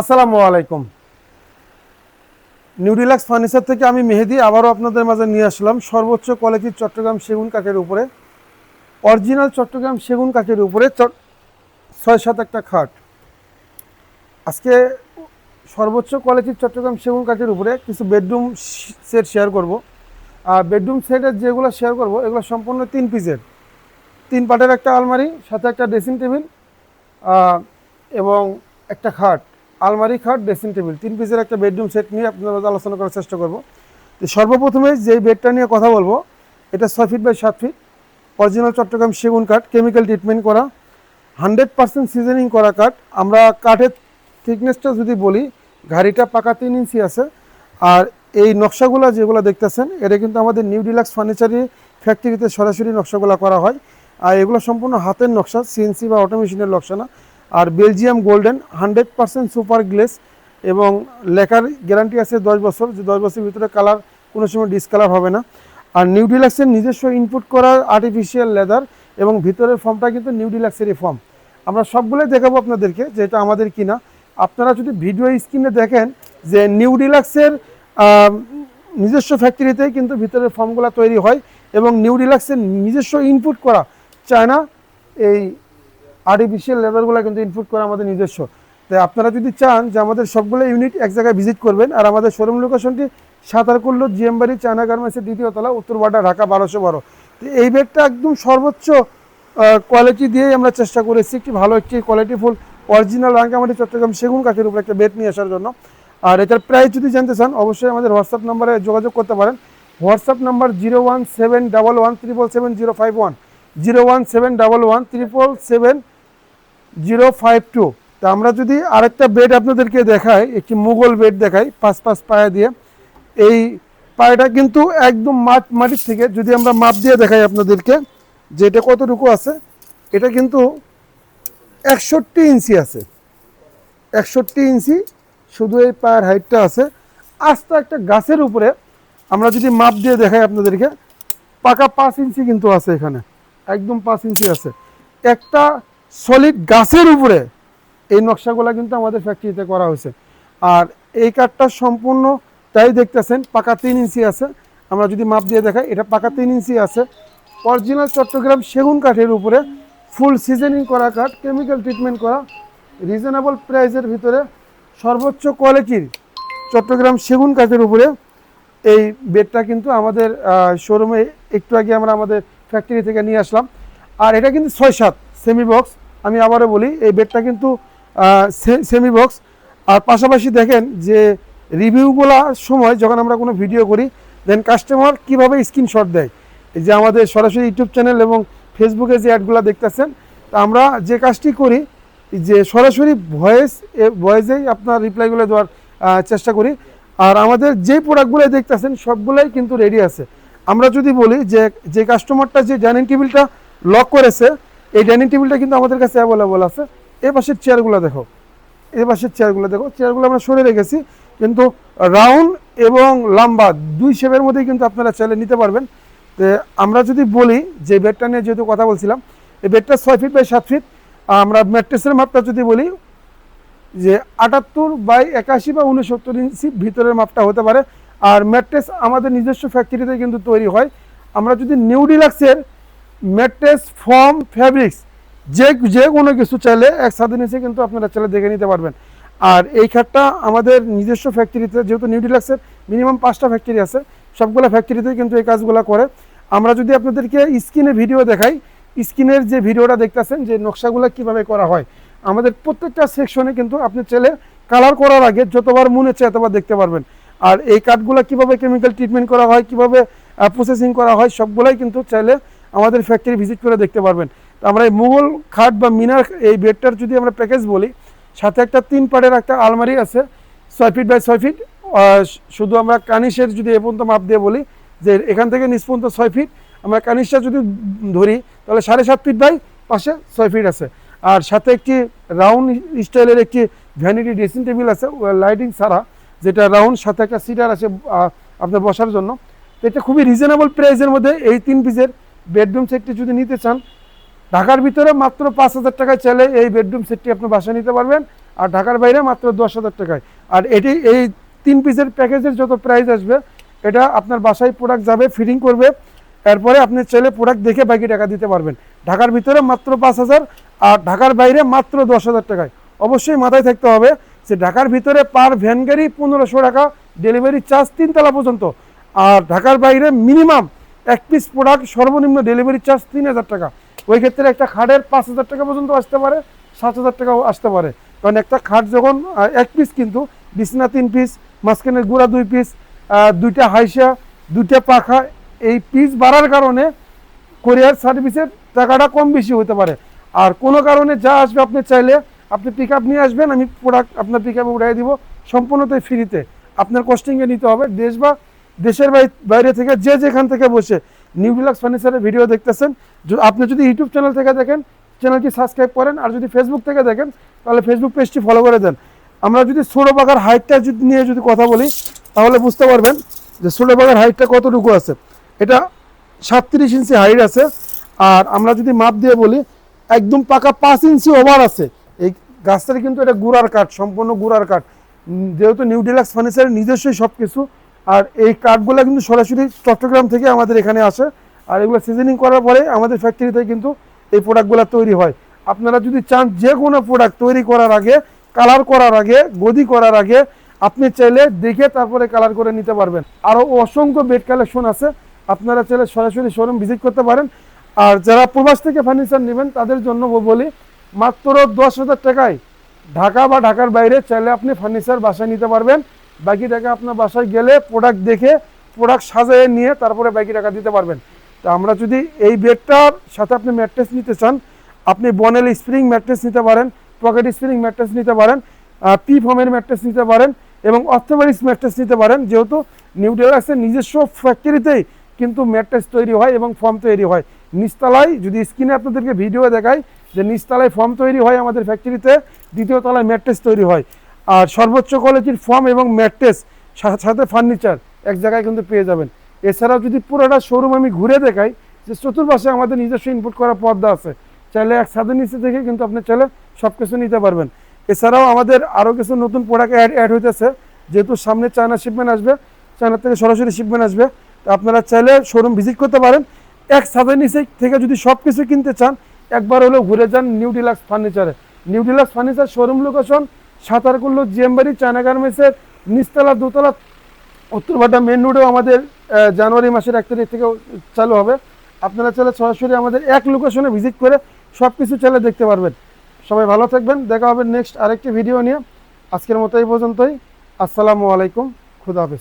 আসসালামু আলাইকুম। New relax furniture থেকে আমি মেহেদি আবারও আপনাদের মাঝে নিয়ে আসলাম। সর্বোচ্চ কোয়ালিটির চট্টগ্রাম সেগুন কাঠের উপরে। অরিজিনাল চট্টগ্রাম সেগুন কাঠের উপরে ছয় সাত একটা খাট। আজকে সর্বোচ্চ কোয়ালিটির চট্টগ্রাম সেগুন কাঠের উপরে কিছু বেডরুম সেট শেয়ার করব। আর বেডরুম সেটের যেগুলো শেয়ার করব, এগুলো সম্পূর্ণ তিন পিসের তিন পাটের একটা আলমারি, সাথে একটা ড্রেসিং টেবিল এবং একটা খাট। আলমারি, খাট ড্রেসিং টেবিল তিন পিসের একটা বেডরুম সেট নিয়ে আপনাদের আলোচনা করার চেষ্টা করব। তো সর্বপ্রথমে যে বেডটা নিয়ে কথা বলব, এটা ছয় ফিট বাই সাত ফিট অরিজিনাল চট্টগ্রাম সেগুন কাঠ কেমিক্যাল ট্রিটমেন্ট করা হান্ড্রেড পার্সেন্ট সিজনিং করা কাঠ। আমরা কাঠের থিকনেসটা যদি বলি গাড়িটা পাকা তিন ইঞ্চি আছে, আর এই নকশাগুলো যেগুলো দেখতেছেন, এটা কিন্তু আমাদের নিউ ডিলাক্স ফার্নিচারি ফ্যাক্টরিতে সরাসরি নকশাগুলো করা হয়। আর এগুলো সম্পূর্ণ হাতের নকশা সিএনসি বা অটোমেশিনের নকশা না। আর Belgium golden hundred percent super glaze এবং লেখার গ্যারান্টি আছে দশ বছর, যে দশ বছরের ভিতরে কালার কোনো সময় ডিসকালার হবে না। আর নিউ ডিলাক্সের নিজস্ব ইনপুট করা আর্টিফিশিয়াল লেদার এবং ভিতরের ফর্মটা কিন্তু নিউ ডিলাক্সেরই ফর্ম আমরা সবগুলোই দেখাবো আপনাদেরকে, যে এটা আমাদের কিনা। আপনারা যদি ভিডিও স্ক্রিনে দেখেন যে নিউ ডিলাক্সের নিজস্ব ফ্যাক্টরিতেই কিন্তু ভিতরের ফর্মগুলো তৈরি হয় এবং নিউ ডিলাক্সের নিজস্ব ইনপুট করা চায়না এই আর্টিফিশিয়াল লেদারগুলো কিন্তু ইনপুট করা আমাদের নিজস্ব। তাই আপনারা যদি চান যে আমাদের সবগুলো ইউনিট এক জায়গায় ভিজিট করবেন, আর আমাদের শোরুম লোকেশনটি সাঁতারকুল্লো, জিএমবাড়ি, চায়না গার্মেন্টসের দ্বিতীয় তলা, উত্তর বাড্ডা ঢাকা বারোশো বারো। তো এই বেডটা একদম সর্বোচ্চ কোয়ালিটি দিয়েই আমরা চেষ্টা করেছি একটি ভালো একটি কোয়ালিটিফুল অরিজিনাল রাঙ্গামাটি, চট্টগ্রাম সেগুন কাঠের উপরে একটা বেড নিয়ে আসার জন্য। আর এটার প্রাইস যদি জানতে চান, অবশ্যই আমাদের হোয়াটসঅ্যাপ নাম্বারে যোগাযোগ করতে পারেন। WhatsApp number zero one seven double one triple seven zero five one zero one seven double one triple seven zero five two. তা আমরা যদি আরেকটা বেড আপনাদেরকে দেখাই, একটি মুঘল বেড দেখাই, পাঁচ পাঁচ পায়া দিয়ে। এই পায়াটা কিন্তু একদম মাঠ মাটির থেকে, যদি আমরা মাপ দিয়ে দেখাই আপনাদেরকে, যে এটা কতটুকু আছে, এটা কিন্তু একষট্টি ইঞ্চি আছে। একষট্টি ইঞ্চি শুধু এই পায়ের হাইটটা আছে। আস্তে একটা গাছের উপরে আমরা যদি মাপ দিয়ে দেখাই আপনাদেরকে, পাকা পাঁচ ইঞ্চি কিন্তু আছে এখানে। একদম পাঁচ ইঞ্চি আছে। একটা সলিড গাছের উপরে এই নকশাগুলো কিন্তু আমাদের ফ্যাক্টরিতে করা হয়েছে। আর এই কাঠটা সম্পূর্ণ তাই দেখতেছেন, পাকা তিন ইঞ্চি আছে। আমরা যদি মাপ দিয়ে দেখাই, এটা পাকা তিন ইঞ্চি আছে। অরিজিনাল চট্টগ্রাম সেগুন কাঠের উপরে ফুল সিজনিং করা কাঠ কেমিক্যাল ট্রিটমেন্ট করা রিজনেবল প্রাইসের ভিতরে সর্বোচ্চ কোয়ালিটির চট্টগ্রাম সেগুন কাঠের উপরে এই বেডটা কিন্তু আমাদের শোরুমে একটু আগে আমরা আমাদের ফ্যাক্টরি থেকে নিয়ে আসলাম। আর এটা কিন্তু ছয় সাত সেমি বক্স আমি আবারও বলি, এই বেডটা কিন্তু সেমি বক্স আর পাশাপাশি দেখেন যে রিভিউগুলোর সময় যখন আমরা কোনো ভিডিও করি দেন কাস্টমার কীভাবে স্ক্রিনশট দেয়? যে আমাদের সরাসরি ইউটিউব চ্যানেল এবং ফেসবুকে যে অ্যাডগুলো দেখতেছেন, তা আমরা যে কাজটি করি যে সরাসরি ভয়েস ভয়েসেই আপনার রিপ্লাইগুলো দেওয়ার চেষ্টা করি। আর আমাদের যে প্রোডাক্টগুলো দেখতেছেন, সবগুলোই কিন্তু রেডি আছে। আমরা যদি বলি যে যে কাস্টমারটা যে ডাইনিং টেবিলটা লক করেছে এই ডাইনিং টেবিলটা কিন্তু আমাদের কাছে অ্যাভেলেবল আছে। এ পাশের চেয়ারগুলো দেখো। এই পাশের চেয়ারগুলো দেখো। চেয়ারগুলো আমরা সরে রেখেছি। কিন্তু রাউন্ড এবং লম্বা দুই শেপের মধ্যেই কিন্তু আপনারা চাইলে নিতে পারবেন। আমরা যদি বলি যে বেডটা নিয়ে যেহেতু কথা বলছিলাম, এই বেডটা ছয় ফিট বাই সাত ফিট আমরা ম্যাট্রেসের মাপটা যদি বলি, যে আটাত্তর বাই একাশি বা উনসত্তর ইঞ্চি ভিতরের মাপটা হতে পারে। আর ম্যাট্রেস আমাদের নিজস্ব ফ্যাক্টরিতে কিন্তু তৈরি হয়। আমরা যদি নিউ ডিলাক্সের ম্যাট্রেস ফর্ম ফ্যাব্রিক্স। যে যে কোনো কিছু চাইলে এক সাথে নিচে কিন্তু আপনারা চাইলে দেখে নিতে পারবেন। আর এই খাটটা আমাদের নিজস্ব ফ্যাক্টরিতে যেহেতু নিউ ডিলাক্সের মিনিমাম পাঁচটা ফ্যাক্টরি আছে, সবগুলো ফ্যাক্টরিতে কিন্তু এই কাজগুলো করে। আমরা যদি আপনাদেরকে স্ক্রিনে ভিডিও দেখাই স্ক্রিনের যে ভিডিওটা দেখতেছেন যে নকশাগুলো কীভাবে করা হয়, আমাদের প্রত্যেকটা সেকশনে কিন্তু আপনি চাইলে কালার করার আগে যতবার মনে চায় ততবার দেখতে পারবেন। আর এই কাঠগুলো কীভাবে কেমিক্যাল ট্রিটমেন্ট করা হয়, কীভাবে প্রসেসিং করা হয়, সবগুলাই কিন্তু চাইলে আমাদের ফ্যাক্টরি ভিজিট করে দেখতে পারবেন। তো আমরা এই মুঘল খাট বা মিনার এই বেডটার যদি আমরা প্যাকেজ বলি, সাথে একটা তিন পাটের একটা আলমারি আছে, ছয় ফিট বাই ছয় ফিট শুধু আমরা কানিসের যদি এ পর্যন্ত মাপ দিয়ে বলি, যে এখান থেকে নিচ পর্যন্ত ছয় ফিট আমরা কানিসটা যদি ধরি, তাহলে সাড়ে সাত ফিট বাই পাশে ছয় ফিট আছে। আর সাথে একটি রাউন্ড স্টাইলের একটি ভ্যানিটি ড্রেসিং টেবিল আছে লাইটিং ছাড়া, যেটা রাউন্ড সাথে একটা সিটার আছে আপনার বসার জন্য। তো এটা খুবই রিজনেবল প্রাইসের মধ্যে এই তিন পিসের বেডরুম সেটটি যদি নিতে চান, ঢাকার ভিতরে মাত্র পাঁচ হাজার টাকায় চাইলে এই বেডরুম সেটটি আপনি বাসায় নিতে পারবেন, আর ঢাকার বাইরে মাত্র দশ হাজার টাকায়। আর এটি, এই তিন পিসের প্যাকেজের যত প্রাইস আসবে, এটা আপনার বাসায় প্রোডাক্ট যাবে ফিটিং করবে, এরপরে আপনি চাইলে প্রোডাক্ট দেখে বাকি টাকা দিতে পারবেন। ঢাকার ভিতরে মাত্র পাঁচ হাজার, আর ঢাকার বাইরে মাত্র দশ হাজার টাকায়। অবশ্যই মাথায় থাকতে হবে যে ঢাকার ভিতরে পার ভ্যান গাড়ি পনেরোশো টাকা ডেলিভারি চার্জ তিনতলা পর্যন্ত। আর ঢাকার বাইরে মিনিমাম এক পিস প্রোডাক্ট সর্বনিম্ন ডেলিভারি চার্জ তিন হাজার টাকা। ওই ক্ষেত্রে একটা খাটের পাঁচ হাজার টাকা পর্যন্ত আসতে পারে, সাত হাজার টাকাও আসতে পারে। কারণ একটা খাট যখন এক পিস কিন্তু, বিছনা তিন পিস মাঝখানের গুঁড়া দুই পিস দুইটা হাইসা, দুইটা পাখা, এই পিস বাড়ার কারণে কোরিয়ার সার্ভিসের টাকাটা কম বেশি হতে পারে। আর কোনো কারণে যা আসবে আপনি চাইলে, আপনি পিক নিয়ে আসবেন, আমি প্রোডাক্ট আপনার পিক আপে উঠাই দিব সম্পূর্ণতাই ফ্রিতে আপনার কস্টিংয়ে নিতে হবে, দেশ বা দেশের বাই- বাইরে থেকে যে যেখান থেকে বসে নিউ ডিলাক্স ফার্নিচারের ভিডিও দেখতেছেন আপনি যদি ইউটিউব চ্যানেল থেকে দেখেন চ্যানেলটি সাবস্ক্রাইব করেন, আর যদি ফেসবুক থেকে দেখেন, তাহলে ফেসবুক পেজটি ফলো করে দেন। আমরা যদি ষোলো বাগার হাইটটা যদি নিয়ে যদি কথা বলি, তাহলে বুঝতে পারবেন যে ষোলো বাগার হাইটটা কতটুকু আছে। এটা সাতত্রিশ ইঞ্চি হাইট আছে, আর আমরা যদি মাপ দিয়ে বলি, একদম পাকা পাঁচ ইঞ্চি ওভার আছে। এই গাছটার কিন্তু এটা গুড়ার কাঠ, সম্পূর্ণ গুড়ার কাঠ। যেহেতু নিউ ডিলাক্স ফার্নিচারের নিজস্বই সব কিছু আর এই কাঠগুলো কিন্তু সরাসরি চট্টগ্রাম থেকে আমাদের এখানে আসে। আর এগুলো সিজনিং করার পরে আমাদের ফ্যাক্টরিতে কিন্তু এই প্রোডাক্টগুলো তৈরি হয়। আপনারা যদি চান যে কোনো প্রোডাক্ট তৈরি করার আগে কালার করার আগে, গদি করার আগে, আপনি চাইলে দেখে তারপরে কালার করে নিতে পারবেন। আরও অসংখ্য বেড কালেকশন আছে। আপনারা চাইলে সরাসরি শোরুম ভিজিট করতে পারেন। আর যারা প্রবাস থেকে ফার্নিচার নেবেন, তাদের জন্য বলি, মাত্র দশ হাজার টাকায় ঢাকা বা ঢাকার বাইরে চাইলে আপনি ফার্নিচার বাসায় নিতে পারবেন। বাকি টাকা আপনার বাসায় গেলে প্রোডাক্ট দেখে প্রোডাক্ট সাজিয়ে নিয়ে তারপরে বাকি টাকা দিতে পারবেন। তো আমরা যদি এই বেডটার সাথে আপনি ম্যাট্রেস নিতে চান, আপনি বনেল স্প্রিং ম্যাট্রেস নিতে পারেন পকেট স্প্রিং ম্যাট্রেস নিতে পারেন পি ফর্মের ম্যাট্রেস নিতে পারেন এবং অর্থোপেডিক্স ম্যাট্রেস নিতে পারেন, যেহেতু নিউটেলাক্সের নিজস্ব ফ্যাক্টরিতেই কিন্তু ম্যাট্রেস তৈরি হয় এবং ফর্ম তৈরি হয়। নিচতলায় যদি স্ক্রিনে আপনাদেরকে ভিডিও দেখায় যে নিচতলায় ফর্ম তৈরি হয় আমাদের ফ্যাক্টরিতে দ্বিতীয় তলায় ম্যাট্রেস তৈরি হয়। আর সর্বোচ্চ কোয়ালিটির ফর্ম এবং ম্যাট্রেস সাথে ফার্নিচার এক জায়গায় কিন্তু পেয়ে যাবেন। এছাড়াও যদি পুরোটা শোরুম আমি ঘুরে দেখাই, যে চতুর্পাশে আমাদের নিজস্ব ইনপুট করা পর্দা আছে, চাইলে এক ছাদের নিচে থেকে কিন্তু আপনি চাইলে সব কিছু নিতে পারবেন। এছাড়াও আমাদের আরও কিছু নতুন প্রোডাক্ট অ্যাড অ্যাড হইতেছে, যেহেতু সামনে চায়না শিপমেন্ট আসবে চায়না থেকে সরাসরি শিপমেন্ট আসবে, তো আপনারা চাইলে শোরুম ভিজিট করতে পারেন। এক ছাদের নিচে থেকে যদি সব কিছু কিনতে চান, একবার হলেও ঘুরে যান new deluxe ফার্নিচারে new deluxe furniture showroom location সাঁতারকুল্লো জিএমবাড়ি চায়না গার্মেন্টসের নিচতলা, দোতলা উত্তরভাটা মেন রোডেও আমাদের জানুয়ারি মাসের এক তারিখ থেকে চালু হবে। আপনারা চাইলে সরাসরি আমাদের এক লোকেশনে ভিজিট করে সব কিছু চাইলে দেখতে পারবেন। সবাই ভালো থাকবেন, দেখা হবে নেক্সট আরেকটি ভিডিও নিয়ে। আজকের মতো এই পর্যন্তই। আসসালামু আলাইকুম, খুদা হাফেজ।